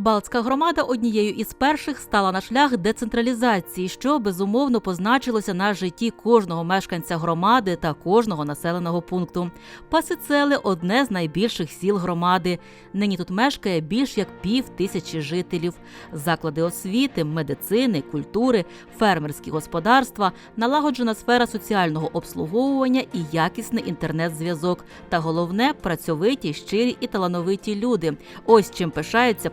Балтська громада однією із перших стала на шлях децентралізації, що безумовно позначилося на житті кожного мешканця громади та кожного населеного пункту. Пасицели одне з найбільших сіл громади. Нині тут мешкає більш як пів тисячі жителів. Заклади освіти, медицини, культури, фермерські господарства, налагоджена сфера соціального обслуговування і якісний інтернет-зв'язок. Та головне працьовиті, щирі і талановиті люди. Ось чим пишається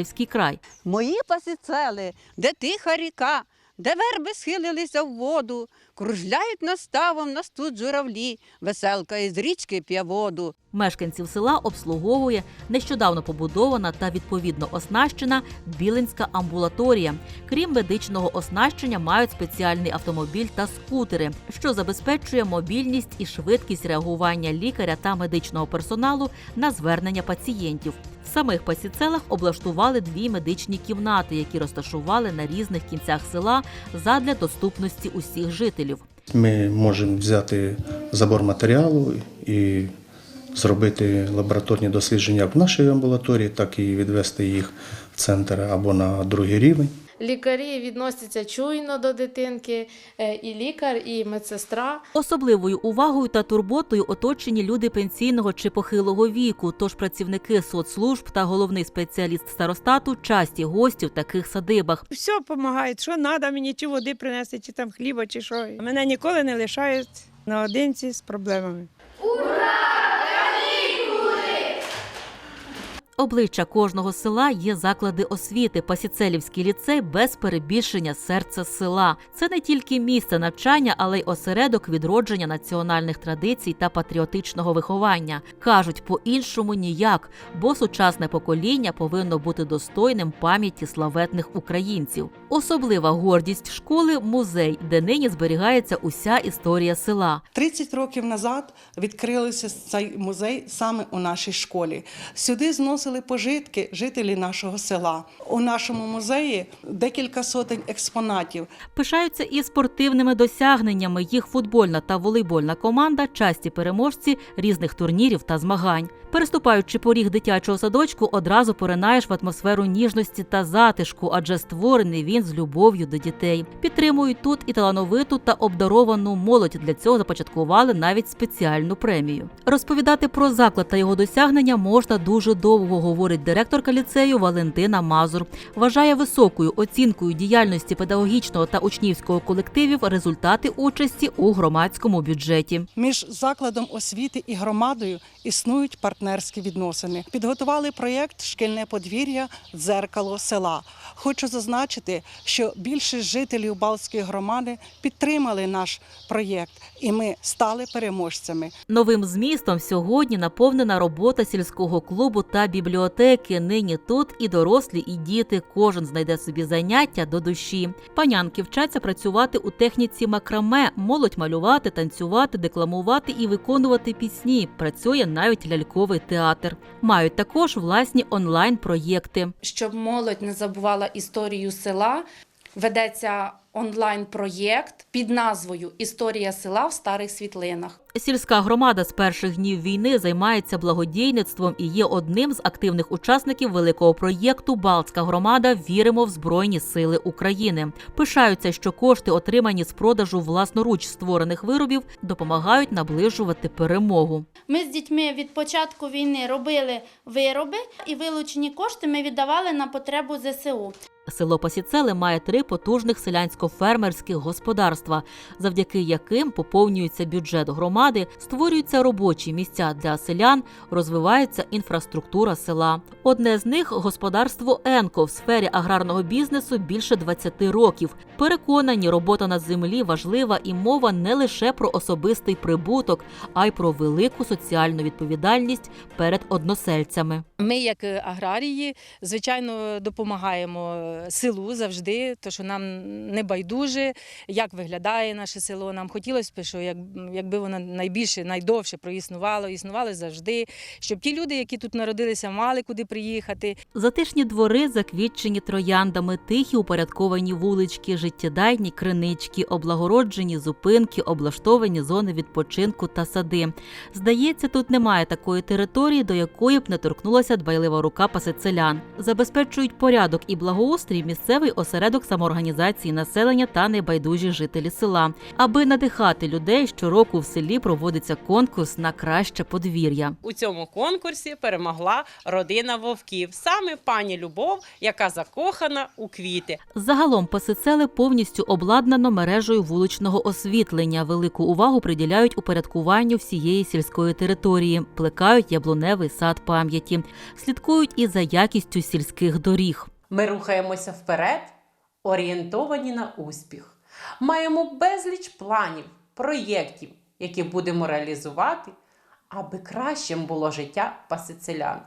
Пасицелівський край. Мої пасицели, де тиха ріка, де верби схилилися в воду, кружляють наставом нас тут журавлі, веселка із річки п'є воду. Мешканців села обслуговує нещодавно побудована та відповідно оснащена Білинська амбулаторія. Крім медичного оснащення, мають спеціальний автомобіль та скутери, що забезпечує мобільність і швидкість реагування лікаря та медичного персоналу на звернення пацієнтів. В самих пасіцелах облаштували дві медичні кімнати, які розташували на різних кінцях села задля доступності усіх жителів. Ми можемо взяти забор матеріалу і зробити лабораторні дослідження в нашій амбулаторії, так і відвести їх в центр або на другий рівень. Лікарі відносяться чуйно до дитинки, е, і лікар, і медсестра. Особливою увагою та турботою оточені люди пенсійного чи похилого віку. Тож працівники соцслужб та головний спеціаліст старостату часті гості в таких садибах. Все допомагають, що треба мені, чи води принести, чи там хліба, чи що. Мене ніколи не лишають наодинці з проблемами. Обличчя кожного села є заклади освіти. Пасіцелівський ліцей без перебільшення серце села. Це не тільки місце навчання, але й осередок відродження національних традицій та патріотичного виховання. кажуть по-іншому ніяк, бо сучасне покоління повинно бути достойним пам'яті славетних українців. Особлива гордість школи музей, де нині зберігається уся історія села. 30 років назад відкрилися цей музей саме у нашій школі. Сюди зносили пожитки жителі нашого села. У нашому музеї декілька сотень експонатів. Пишаються і спортивними досягненнями. Їх футбольна та волейбольна команда часті переможці різних турнірів та змагань. Переступаючи поріг дитячого садочку, одразу поринаєш в атмосферу ніжності та затишку, адже створений він з любов'ю до дітей. Підтримують тут і талановиту та обдаровану молодь. Для цього започаткували навіть спеціальну премію. Розповідати про заклад та його досягнення можна дуже довго, говорить директорка ліцею Валентина Мазур. Вважає високою оцінкою діяльності педагогічного та учнівського колективів результати участі у громадському бюджеті. Між закладом освіти і громадою існують партнерські відносини. Підготували проєкт Шкільне подвір'я дзеркало села. Хочу зазначити, що більшість жителів Балтської громади підтримали наш проєкт, і ми стали переможцями. Новим змістом сьогодні наповнена робота сільського клубу та бібліотеки. Нині тут і дорослі, і діти. Кожен знайде собі заняття до душі. Панянки вчаться працювати у техніці макраме, молодь малювати, танцювати, декламувати і виконувати пісні. Працює навіть ляльковий театр. Мають також власні онлайн-проєкти. Щоб молодь не забувала історію села, ведеться онлайн-проєкт під назвою Історія села в старих світлинах. Сільська громада з перших днів війни займається благодійництвом і є одним з активних учасників великого проєкту Балтська громада Віримо в Збройні Сили України. Пишаються, що кошти, отримані з продажу власноруч створених виробів, допомагають наближувати перемогу. Ми з дітьми від початку війни робили вироби, і вилучені кошти ми віддавали на потребу ЗСУ. Село Пасіцели має три потужних селянсько-фермерських господарства, завдяки яким поповнюється бюджет громади, створюються робочі місця для селян, розвивається інфраструктура села. Одне з них господарство Енко в сфері аграрного бізнесу більше 20 років. Переконані, робота на землі важлива і мова не лише про особистий прибуток, а й про велику соціальну відповідальність перед односельцями. Ми, як аграрії, звичайно, допомагаємо селу завжди, тому що нам не байдужі, як виглядає наше село. Нам хотілося б, що як, якби воно найбільше, найдовше проіснувало, існувало завжди, щоб ті люди, які тут народилися, мали куди приїхати. Затишні двори заквітчені трояндами, тихі упорядковані вулички, життєдайні кринички, облагороджені зупинки, облаштовані зони відпочинку та сади. Здається, тут немає такої території, до якої б не торкнулася дбайлива рука пасицелян. Забезпечують порядок і благоустрій місцевий осередок самоорганізації населення та небайдужі жителі села. Аби надихати людей, щороку в селі проводиться конкурс на краще подвір'я. У цьому конкурсі перемогла родина вовків, саме пані Любов, яка закохана у квіти. Загалом пасицели повністю обладнано мережею вуличного освітлення. Велику увагу приділяють упорядкуванню всієї сільської території, плекають яблуневий сад пам'яті, слідкують і за якістю сільських доріг. Ми рухаємося вперед, орієнтовані на успіх. Маємо безліч планів, проєктів, які будемо реалізувати, аби кращим було життя пасицелян.